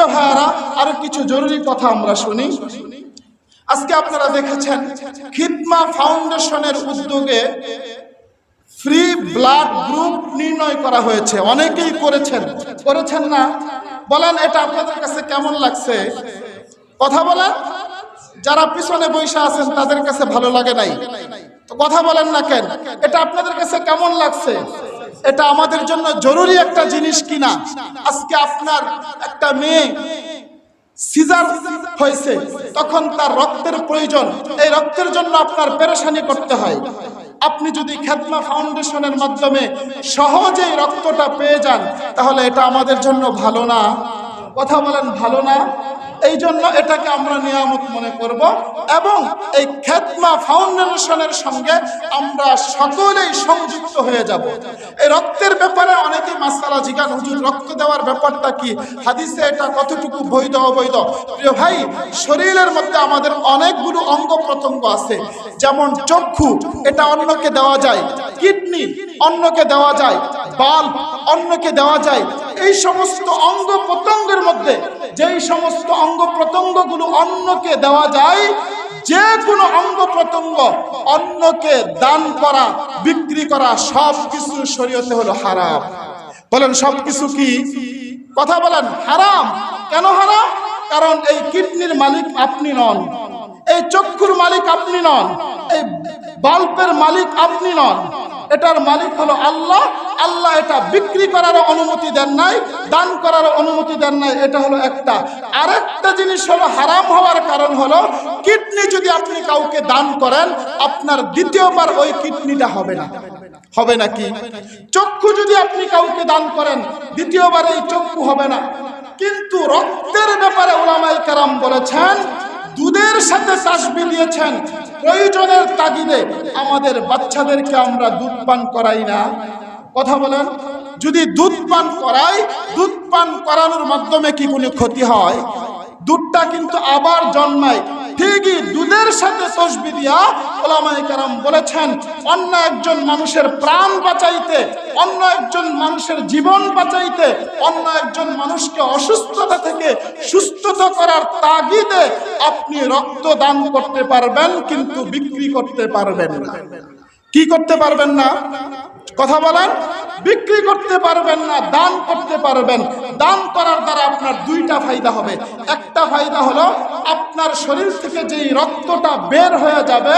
প্রিয় ভাইয়ারা, আরও কিছু জরুরি কথা আমরা শুনি। আজকে আপনারা দেখেছেন খিদমা ফাউন্ডেশনের উদ্যোগে ফ্রি ব্লাড গ্রুপ নির্ণয় করা হয়েছে। অনেকেই করেছেন। করেছেন না? বলেন, এটা আপনাদের কাছে কেমন লাগছে? কথা বলেন। যারা পিছনে বসে আছেন, তাদের কাছে ভালো লাগে নাই। তো কথা বলেন না কেন? এটা আপনাদের কাছে কেমন লাগছে? এটা আমাদের জন্য জরুরি একটা জিনিস কিনা? আজকে আপনার একটা মেয়ে সিজার হয়েছে, তখন তার রক্তের প্রয়োজন। এই রক্তের জন্য আপনার পেরেশানি করতে হয়। আপনি যদি খেতমা ফাউন্ডেশনের মাধ্যমে সহজেই রক্তটা পেয়ে যান, তাহলে এটা আমাদের জন্য ভালো না। কথা বলেন, ভালো না? এই জন্য এটাকে আমরা নিয়ামত মনে করব এবং এই খেতমা ফাউন্ডেশনের সঙ্গে আমরা সকলেই সংযুক্ত হয়ে যাব। এই রক্তের ব্যাপারে অনেকেই মাসালা জিজ্ঞান হুজুর, রক্ত দেওয়ার ব্যাপারটা কি? হাদিসে এটা কতটুকু বৈধ, অবৈধ? প্রিয় ভাই, শরীরের মধ্যে আমাদের অনেকগুলো অঙ্গ প্রত্যঙ্গ আছে। যেমন চক্ষু, এটা অন্যকে দেওয়া যায়। কিডনি, অন্যকে দেওয়া যায়। বাল্ব, অন্যকে দেওয়া যায়। এই সমস্ত অঙ্গ প্রত্যঙ্গের মধ্যে, যেই সমস্ত অঙ্গ প্রত্যঙ্গগুলো অন্যকে দেওয়া যায়, যে কোনো অঙ্গ প্রত্যঙ্গ অন্যকে দান করা, বিক্রি করা সব কিছু শরীয়তে হলো হারাম। বলেন সব কিছু কি? কথা বলেন, হারাম। কেন হারাম? কারণ এই কিডনির মালিক আপনি নন, এই চক্ষুর মালিক আপনি নন, এই বাল্বের মালিক আপনি নন। এটার মালিক হলো আল্লাহ আল্লাহ এটা বিক্রি করার অনুমতি দেন নাই, দান করার অনুমতি দেন নাই, এটা হলো একটা। আরেকটা জিনিস হলো হারাম হওয়ার কারণ হলো, কিডনি যদি আপনি কাউকে দান করেন, আপনার দ্বিতীয়বার ওই কিডনিটা হবে না। হবে নাকি চক্ষু যদি আপনি কাউকে দান করেন, দ্বিতীয়বার এই চক্ষু হবে না। কিন্তু রক্তের ব্যাপারে ওলামাই কারাম বলেছেন, দুধের সাথে চাষবি দিয়েছেন, প্রয়োজনের তাগিদে আমাদের বাচ্চাদেরকে আমরা দুধ পান করাই না। কথা বলেন, যদি দুধ পান করাই, দুধ পান করানোর মাধ্যমে কি কোনো ক্ষতি হয়? দুধটা কিন্তু আবার জন্মায়। ঠিকই দুধের সাথে তসবি দিয়া ওলামাই কারাম বলেছেন, অন্য একজন মানুষের প্রাণ বাঁচাইতে, অন্য একজন মানুষের জীবন বাঁচাইতে, অন্য একজন মানুষকে অসুস্থতা থেকে সুস্থতা করার তাগিদে আপনি রক্ত দান করতে পারবেন, কিন্তু বিক্রি করতে পারবেন না। কি করতে পারবেন না? কথা বলেন, বিক্রি করতে পারবেন না, দান করতে পারবেন। দান করার দ্বারা আপনার দুইটা ফায়দা হবে। একটা ফায়দা হলো, আপনার শরীর থেকে যেই রক্তটা বের হয়ে যাবে,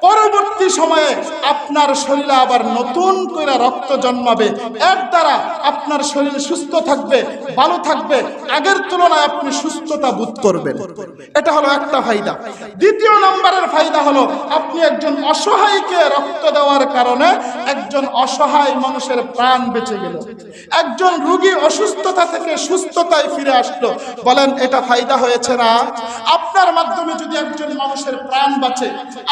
পরবর্তী সময়ে আপনার শরীরে আবার নতুন করে রক্ত জন্মাবে। এর দ্বারা আপনার শরীর সুস্থ থাকবে, ভালো থাকবে। আগের তুলনায় আপনি সুস্থতা বোধ করবেন। এটা হলো একটা ফায়দা। দ্বিতীয় নম্বরের ফায়দা হলো, আপনি একজন অসহায়কে রক্ত দেওয়ার কারণে একজন অসহায় মানুষের প্রাণ বেঁচে গেল। একজন রুগী অসুস্থতা থেকে সুস্থতায় ফিরে আসলো। বলেন, এটা ফায়দা হয়েছে না? আপনার মাধ্যমে যদি একজন মানুষের প্রাণ বাঁচে,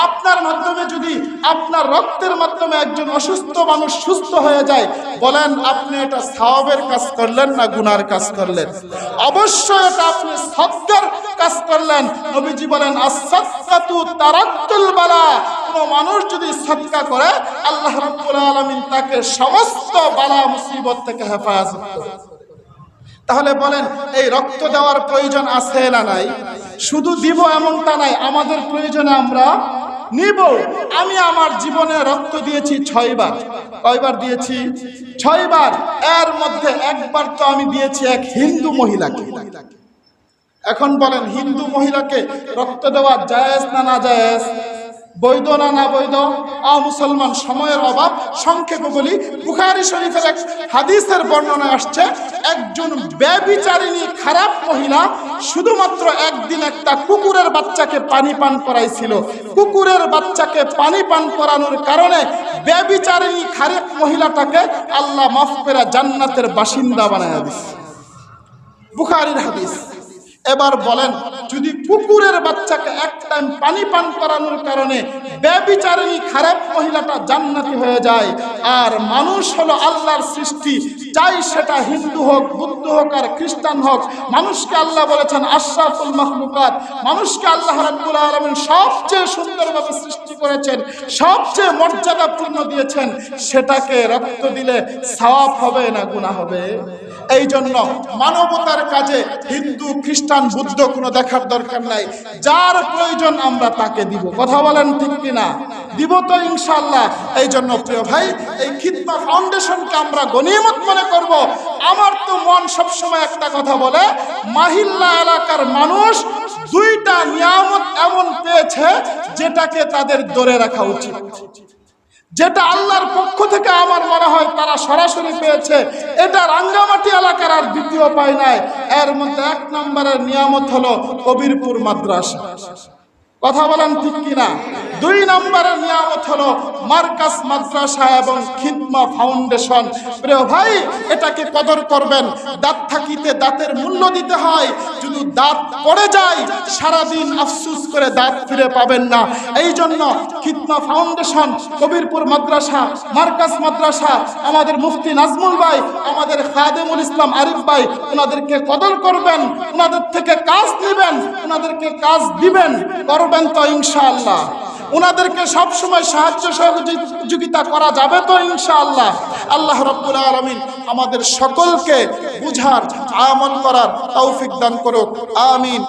আপনার মাধ্যমে যদি আপনার রক্তের মাধ্যমে একজন অসুস্থ মানুষ সুস্থ হয়ে যায়, বলেন, আপনি এটা সাওয়াবের কাজ করলেন না গুনার কাজ করলেন? অবশ্যই এটা আপনি সদ্গার কাজ করলেন নবীজি বলেন মানুষ যদি সদকা করে, আল্লাহ রাব্বুল আলামিন তাকে সমস্ত বালা মুসিবত থেকে হেফাজত তাহলে বলেন, এই রক্ত দেওয়ার প্রয়োজন আছে না নাই? শুধু দিব এমনটা নাই, আমাদের প্রয়োজনে আমরা নিব। আমি আমার জীবনে রক্ত দিয়েছি ছয়বার। কয়বার দিয়েছি? ছয়বার। এর মধ্যে একবার তো আমি দিয়েছি এক হিন্দু মহিলাকে। এখন বলেন, হিন্দু মহিলাকে রক্ত দেওয়া জায়েজ না না জায়েজ? বৈধ না না বৈধ? আ, মুসলমান সময়ের অভাব, সংক্ষেপে বলি, বুখারি শরীফের এক হাদিসের বর্ণনা আসছে, একজন ব্যবিচারিণী খারাপ মহিলা শুধুমাত্র একদিন একটা কুকুরের বাচ্চাকে পানি পান করাইছিল। কুকুরের বাচ্চাকে পানি পান করানোর কারণে ব্যবিচারিণী খারাপ মহিলাটাকে আল্লাহ মাফ করে জান্নাতের বাসিন্দা বানায় দিচ্ছে বুখারির হাদিস। এবার বলেন, যদি কুকুরের বাচ্চাকে এক টাইম পানি পান করানোর কারণে ব্যবিচারিণী খারাপ মহিলাটা জান্নাতি হয়ে যায়, আর মানুষ হলো আল্লাহর সৃষ্টি, চাই সেটা হিন্দু হোক, বুদ্ধ হোক, আর খ্রিস্টান হোক, মানুষকে আল্লাহ বলেছেন আশরাফুল মাখলুকাত, মানুষকে আল্লাহ রাব্বুল আলামিন সবচেয়ে সুন্দরভাবে সৃষ্টি করেছেন, সবচেয়ে মর্যাদাপূর্ণ দিয়েছেন, সেটাকে রক্ত দিলে সওয়াব হবে না গুনাহ হবে? এই জন্য মানবতার কাজে হিন্দু, খ্রিস্টান, বুদ্ধ কোনো দেখার দরকার নাই। যার প্রয়োজন আমরা তাকে দিব। কথা বলেন ঠিক কিনা? দিব তো ইনশাআল্লাহ। এই জন্য প্রিয় ভাই, এই খিদমা ফাউন্ডেশনকে আমরা গনিমত মনে করব। আমার তো মন সবসময় একটা কথা বলে, মাহিল্লা এলাকার মানুষ দুইটা নিয়ামত এমন পেয়েছে যেটাকে তাদের ধরে রাখা উচিত। যেটা আল্লাহর পক্ষ থেকে আমার মনে হয় তারা সরাসরি পেয়েছে, এটা রাঙ্গামাটি এলাকার আর দ্বিতীয় পায় নাই। এর মধ্যে এক নম্বরের নিয়ামত হলো কবিরপুর মাদ্রাসা। কথা বলেন ঠিক কিনা? দুই নম্বরের নিয়ামত হলো মার্কাস মাদ্রাসা এবং খিদমা ফাউন্ডেশন। প্রিয় ভাই, এটাকে কদর করবেন। দাঁত থাকিতে দাঁতের মূল্য দিতে হয়। যদি দাঁত পড়ে যায়, সারাদিন আফসুস করে দাঁত ফিরে পাবেন না। এই জন্য খিদমা ফাউন্ডেশন, কবিরপুর মাদ্রাসা, মার্কাস মাদ্রাসা, আমাদের মুফতি নাজমুল ভাই, আমাদের খাদেমুল ইসলাম আরিফ ভাই, ওনাদেরকে কদর করবেন। ওনাদের থেকে কাজ নেবেন, ওনাদেরকে কাজ দিবেন। করবেন তো ইনশাআল্লাহ। ওনাদেরকে সবসময় সাহায্য সহযোগিতা করা যাবে তো ইনশাআল্লাহ। আল্লাহ রব্বুল আলামিন আমাদের সকলকে বুঝার, আমল করার তৌফিক দান করুক। আমিন।